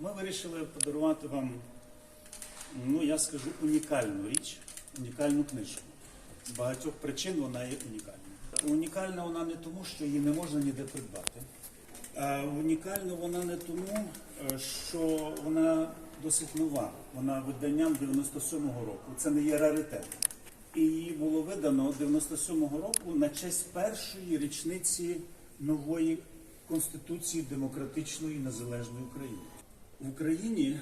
Ми вирішили подарувати вам, ну я скажу, унікальну річ, унікальну книжку. З багатьох причин вона є унікальною. Унікальна вона не тому, що її не можна ніде придбати. А унікальна вона не тому, е, що вона досить нова. Вона виданням 97-го року. Це не є раритет. І її було видано 97-го року на честь першої річниці нової Конституції демократичної незалежної України. В Україні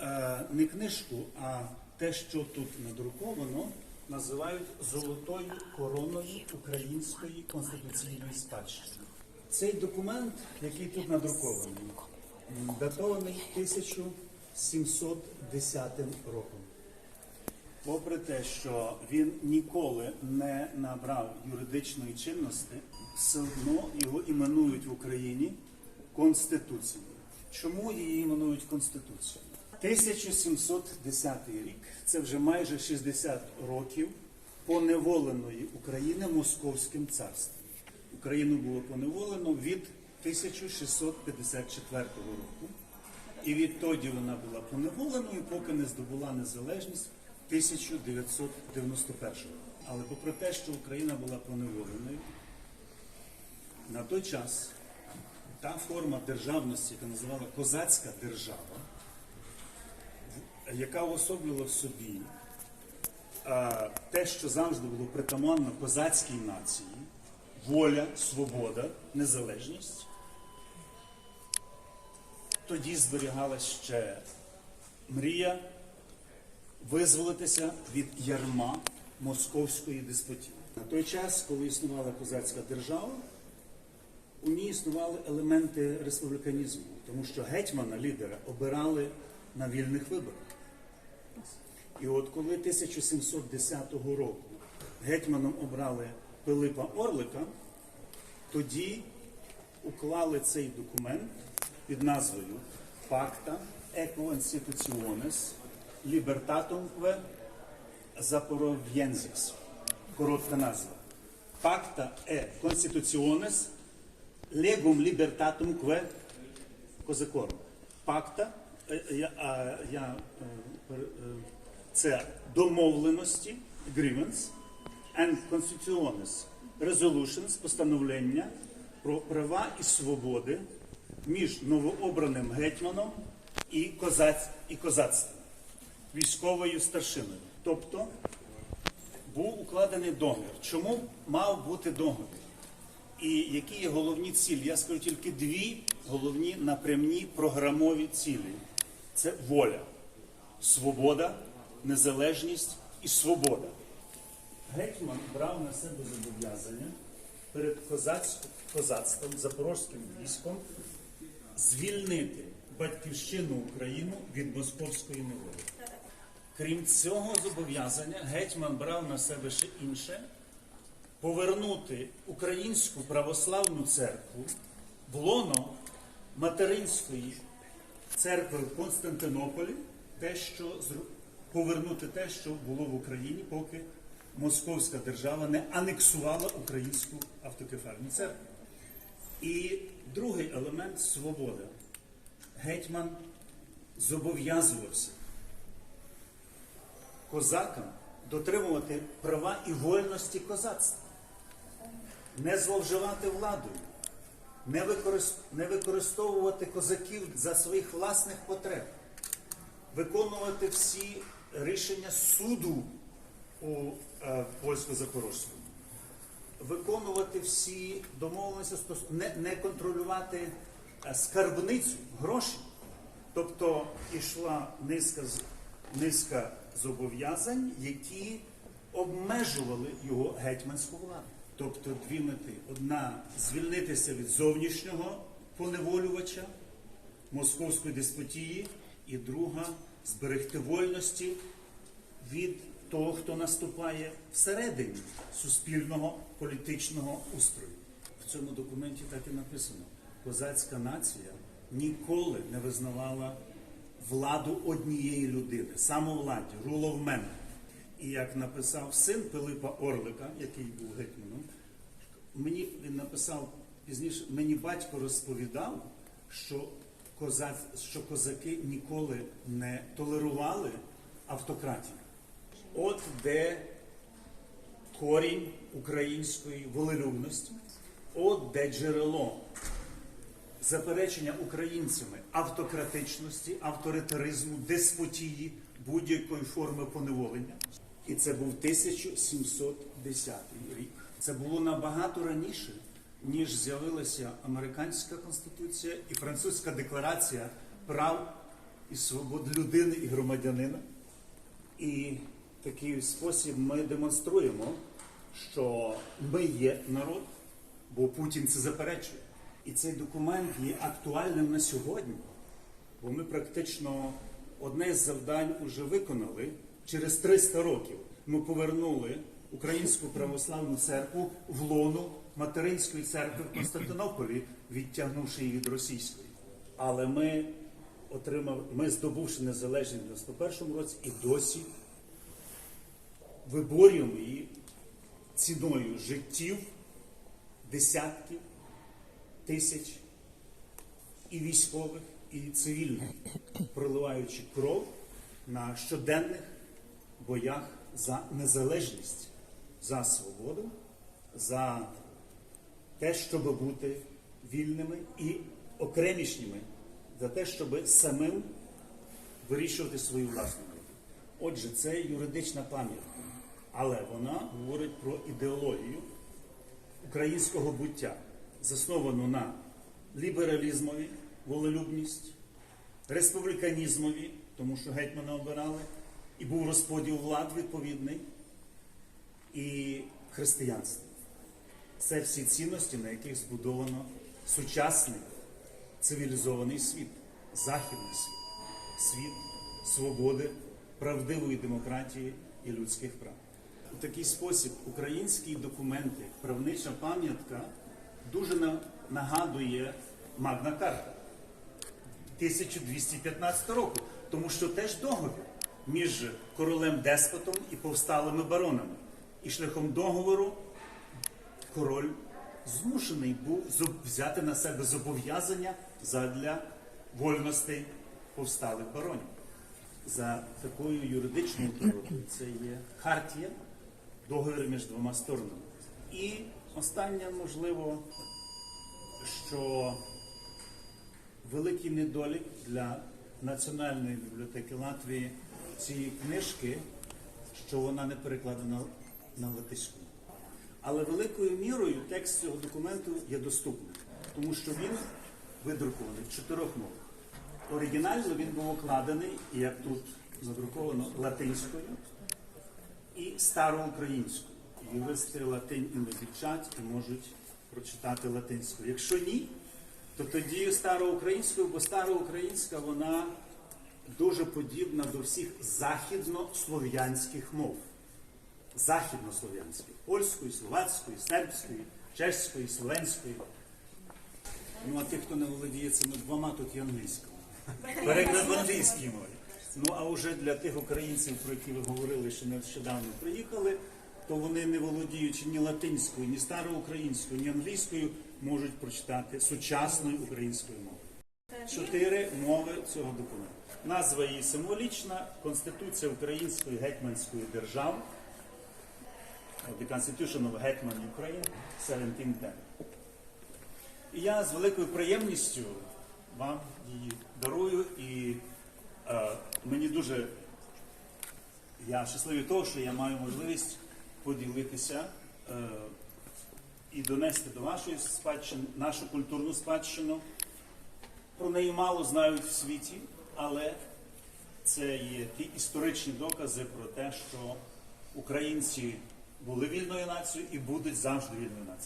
е, не книжку, а те, що тут надруковано, називають золотою короною української конституційної спадщини. Цей документ, який тут надрукований, датований 1710 роком. Попри те, що він ніколи не набрав юридичної чинності, все одно його іменують в Україні Конституцією. Чому її іменують Конституцією? 1710 рік це вже майже 60 років поневоленої України Московським царством. Україну було поневолено від 1654 року. І відтоді вона була поневоленою, поки не здобула незалежність 1991 року. Але попри те, що Україна була поневоленою, на той час та форма державності, яка називала козацька держава, яка уособлювала в собі те, що завжди було притаманно козацькій нації, воля, свобода, незалежність, тоді зберігалась ще мрія визволитися від ярма московської деспотії. На той час, коли існувала козацька держава, у ній існували елементи республіканізму, тому що гетьмана, лідера, обирали на вільних виборах. І от коли 1710 року гетьманом обрали Пилипа Орлика, тоді уклали цей документ під назвою e Constitutiones Libertatumque Запоров'єнзіс. Коротка назва. Pacta e Constitutiones Legum Libertatumque Козакором. Пакта, я, я, це домовленості, agreements, and constitutiones, resolutions, постановлення про права і свободи між новообраним гетьманом і, козаць, і козацтвом, військовою старшиною. Тобто був укладений договір. Чому мав бути договір? І які є головні цілі? Я скажу тільки дві головні напрямні програмові цілі: це воля, свобода, незалежність і свобода. Гетьман брав на себе зобов'язання перед козацтвом, запорозьким військом звільнити батьківщину Україну від московської неволі. Крім цього зобов'язання, гетьман брав на себе ще інше повернути українську православну церкву в лоно материнської церкви в Константинополі, те, що повернути те, що було в Україні, поки Московська держава не анексувала українську автокефальну церкву. І другий елемент свобода. Гетьман зобов'язувався козакам дотримувати права і вольності козацтва, не зловживати владою, не, використ... не використовувати козаків за своїх власних потреб, виконувати всі рішення суду у е, польсько-запорожському, виконувати всі домовленості, не, не контролювати е, скарбницю, гроші. Тобто йшла низка, низка зобов'язань, які обмежували його гетьманську владу. Тобто дві мети: одна звільнитися від зовнішнього поневолювача московської деспотії, і друга зберегти вольності від того, хто наступає всередині суспільного політичного устрою. В цьому документі так і написано: козацька нація ніколи не визнавала владу однієї людини, самовладдя, rule of man. І як написав син Пилипа Орлика, який був гетьманом, мені він написав пізніше, мені батько розповідав, що коза, що козаки ніколи не толерували автократію. От де корінь української волелюбності, от де джерело заперечення українцями автократичності, авторитаризму, деспотії, будь-якої форми поневолення. І це був 1710 рік. Це було набагато раніше, ніж з'явилася американська конституція і французька декларація прав і свобод людини і громадянина. І такий спосіб ми демонструємо, що ми є народ, бо Путін це заперечує. І цей документ є актуальним на сьогодні, бо ми практично одне з завдань вже виконали. Через 300 років ми повернули Українську православну церкву в лону материнської церкви в Константинополі, відтягнувши її від російської. Але ми отримали, ми здобувши незалежність в 91 році і досі виборюємо її ціною життів десятків тисяч і військових, і цивільних, проливаючи кров на щоденних боях за незалежність, за свободу, за те, щоб бути вільними і окремішніми, за те, щоб самим вирішувати свою власну долю. Отже, це юридична пам'ятка, але вона говорить про ідеологію українського буття, засновану на лібералізмові, волелюбність, республіканізмові, тому що гетьмана обирали, і був розподіл влад відповідний, і християнство. Це всі цінності, на яких збудовано сучасний цивілізований світ, західний світ, світ свободи, правдивої демократії і людських прав. У такий спосіб українські документи, правнича пам'ятка дуже нагадує Магна Карта 1215 року, тому що теж договір між королем деспотом і повсталими баронами. І шляхом договору король змушений був взяти на себе зобов'язання задля вольностей повсталих баронів. За такою юридичною природою це є хартія, договір між двома сторонами. І останнє, можливо, що великий недолік для Національної бібліотеки Латвії цієї книжки, що вона не перекладена на латиську. Але великою мірою текст цього документу є доступним, тому що він видрукований в чотирьох мовах. Оригінально він був окладений, як тут задруковано, латинською і староукраїнською. Юристи латинь іноді вчать і можуть прочитати латинською. Якщо ні, то тоді староукраїнською, бо староукраїнська вона дуже подібна до всіх західнослов'янських мов. Західнослов'янських польської, словацької, сербської, чеської, словенської. Ну, а тих, хто не володіє цими двома, тут і англійською. Переклад в англійській мові. Ну а вже для тих українців, про які ви говорили, що нещодавно приїхали, то вони, не володіючи ні латинською, ні староукраїнською, ні англійською, можуть прочитати сучасною українською мовою. Чотири мови цього документу. Назва її символічна Конституція Української гетьманської держави. The Constitution of Hetman Ukraine 1710. І я з великою приємністю вам її дарую, і е, мені дуже я щасливий того, що я маю можливість поділитися е, і донести до вашої спадщини нашу культурну спадщину. Про неї мало знають в світі, але це є ті історичні докази про те, що українці були вільною нацією і будуть завжди вільною нацією.